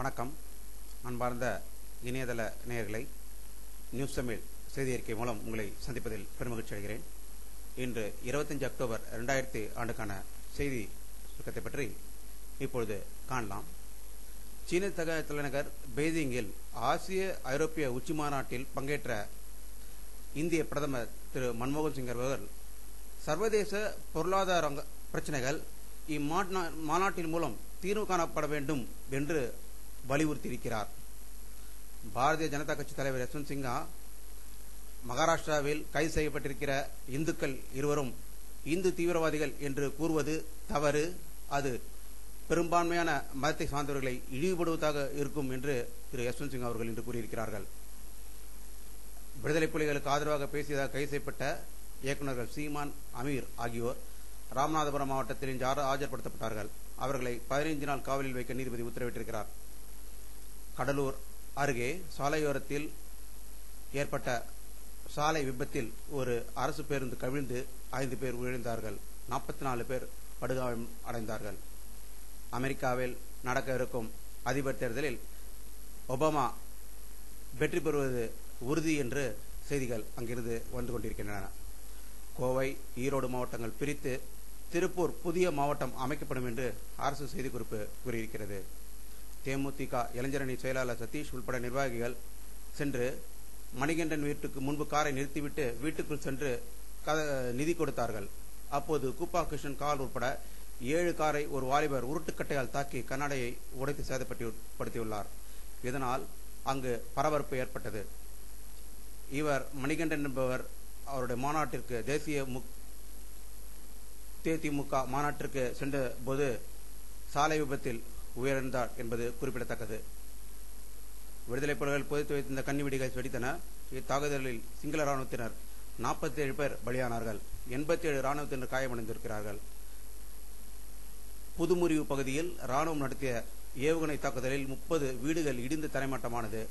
வணக்கம். அன்பார்ந்த இணையதள நேயர்களை நியூஸ் தமிழ் செய்தி அறிக்கை மூலம் உங்களை சந்திப்பதில் பெருமகிழ்ச்சி அடைகிறேன். இன்று இருபத்தஞ்சு அக்டோபர் ரெண்டாயிரத்தி ஆண்டுக்கான செய்தி சுருக்கத்தை பற்றி இப்பொழுது காணலாம். சீன தக தலைநகர் பெய்ஜிங்கில் ஆசிய ஐரோப்பிய உச்சி மாநாட்டில் பங்கேற்ற இந்திய பிரதமர் திரு மன்மோகன் சிங் அவர்கள் சர்வதேச பொருளாதார பிரச்சனைகள் இம்மாநாட்டின் மூலம் தீர்வு காணப்பட வேண்டும் என்று வலியுறுத்தியிருக்கிறார். பாரதிய ஜனதா கட்சி தலைவர் யஸ்வந்த் சிங்கா மகாராஷ்டிராவில் கைது செய்யப்பட்டிருக்கிற இந்துக்கள் இருவரும் இந்து தீவிரவாதிகள் என்று கூறுவது தவறு அது பெரும்பான்மையான மதத்தை சார்ந்தவர்களை இழிவுபடுவதாக இருக்கும் என்று திரு யஸ்வந்த் சிங் அவர்கள் இன்று கூறியிருக்கிறார்கள். விடுதலை புலிகளுக்கு ஆதரவாக பேசியதாக கைது செய்யப்பட்ட இயக்குநர்கள் சீமான் அமீர் ஆகியோர் ராமநாதபுரம் மாவட்டத்தில் இன்று ஆஜர்படுத்தப்பட்டார்கள். அவர்களை பதினைந்து நாள் காவலில் வைக்க நீதிபதி உத்தரவிட்டிருக்கிறார். கடலூர் அருகே சாலையோரத்தில் ஏற்பட்ட சாலை விபத்தில் ஒரு அரசு பேருந்து கவிழ்ந்து ஐந்து பேர் உயிரிழந்தார்கள். நாற்பத்தி நாலு பேர் படுகாயம் அடைந்தார்கள். அமெரிக்காவில் நடக்க இருக்கும் அதிபர் தேர்தலில் ஒபாமா வெற்றி பெறுவது உறுதி என்று செய்திகள் அங்கிருந்து வந்து கொண்டிருக்கின்றன. கோவை ஈரோடு மாவட்டங்கள் பிரித்து திருப்பூர் புதிய மாவட்டம் அமைக்கப்படும் என்று அரசு செய்திக்குறிப்பு கூறியிருக்கிறது. தேமுதிக இளைஞரணி செயலாளர் சதீஷ் உள்பட நிர்வாகிகள் சென்று மணிகண்டன் வீட்டுக்கு முன்பு காரை நிறுத்திவிட்டு வீட்டுக்குள் சென்று நிதி கொடுத்தார்கள். அப்போது கூப்பா கிருஷ்ணன் கால் உட்பட ஏழு காரை ஒரு வாலிபர் உருட்டுக்கட்டையால் தாக்கி கண்ணாடையை உடைத்து சேதப்படுத்தியுள்ளார். இதனால் அங்கு பரபரப்பு ஏற்பட்டது. இவர் மணிகண்டன் என்பவர் அவருடைய மாநாட்டிற்கு தேசிய தேதிமுக மாநாட்டிற்கு சென்ற போது சாலை விபத்தில் உயிரிழந்தார் என்பது குறிப்பிடத்தக்கது. விடுதலை புலிகள் புதைத்து வைத்திருந்த கன்னிவெடிகள் வெடித்தன. இத்தாக்குதலில் சிங்கள ராணுவத்தினர் நாற்பத்தி ஏழு பேர் பலியானார்கள். எண்பத்தி ஏழு ராணுவத்தினர் காயமடைந்திருக்கிறார்கள். புதுமுறிவு பகுதியில் ராணுவம் நடத்திய ஏவுகணை தாக்குதலில் முப்பது வீடுகள் இடிந்து தரைமட்டமானது.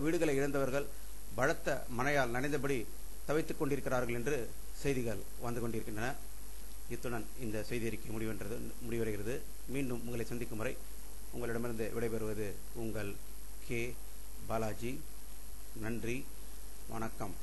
வீடுகளை இழந்தவர்கள் பலத்த மழையால் நனைந்தபடி தவித்துக் கொண்டிருக்கிறார்கள் என்று செய்திகள் வந்து கொண்டிருக்கின்றன. இத்துடன் இந்த செய்தி அறிக்கை முடிவென்றது முடிவடைகிறது. மீண்டும் உங்களை சந்திக்கும் வரை உங்களிடமிருந்து விடைபெறுவது உங்கள் கே. பாலாஜி. நன்றி. வணக்கம்.